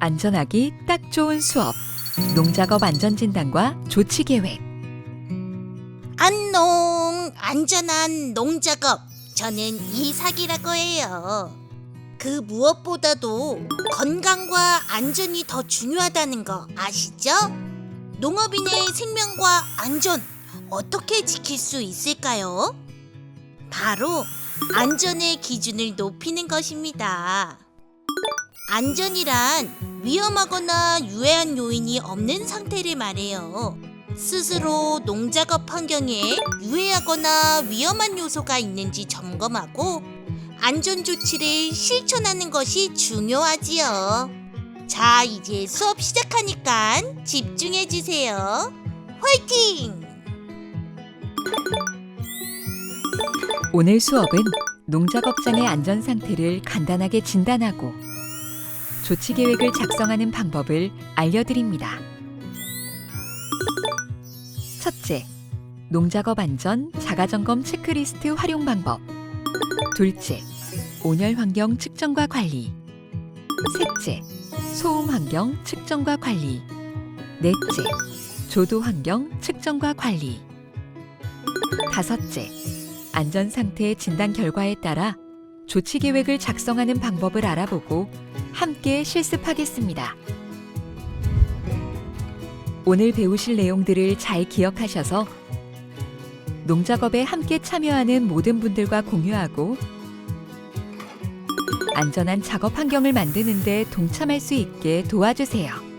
안전하기 딱 좋은 수업. 농작업 안전진단과 조치 계획. 안농 안전한 농작업 저는 이삭이라고 해요. 그 무엇보다도 건강과 안전이 더 중요하다는 거 아시죠? 농업인의 생명과 안전 어떻게 지킬 수 있을까요? 바로 안전의 기준을 높이는 것입니다. 안전이란 위험하거나 유해한 요인이 없는 상태를 말해요. 스스로 농작업 환경에 유해하거나 위험한 요소가 있는지 점검하고 안전 조치를 실천하는 것이 중요하지요. 자, 이제 수업 시작하니까 집중해 주세요. 화이팅! 오늘 수업은 농작업장의 안전 상태를 간단하게 진단하고 조치 계획을 작성하는 방법을 알려드립니다. 첫째, 농작업 안전 자가점검 체크리스트 활용 방법. 둘째, 온열 환경 측정과 관리. 셋째, 소음 환경 측정과 관리. 넷째, 조도 환경 측정과 관리. 다섯째, 안전 상태 진단 결과에 따라 조치 계획을 작성하는 방법을 알아보고 함께 실습하겠습니다. 오늘 배우실 내용들을 잘 기억하셔서 농작업에 함께 참여하는 모든 분들과 공유하고 안전한 작업 환경을 만드는 데 동참할 수 있게 도와주세요.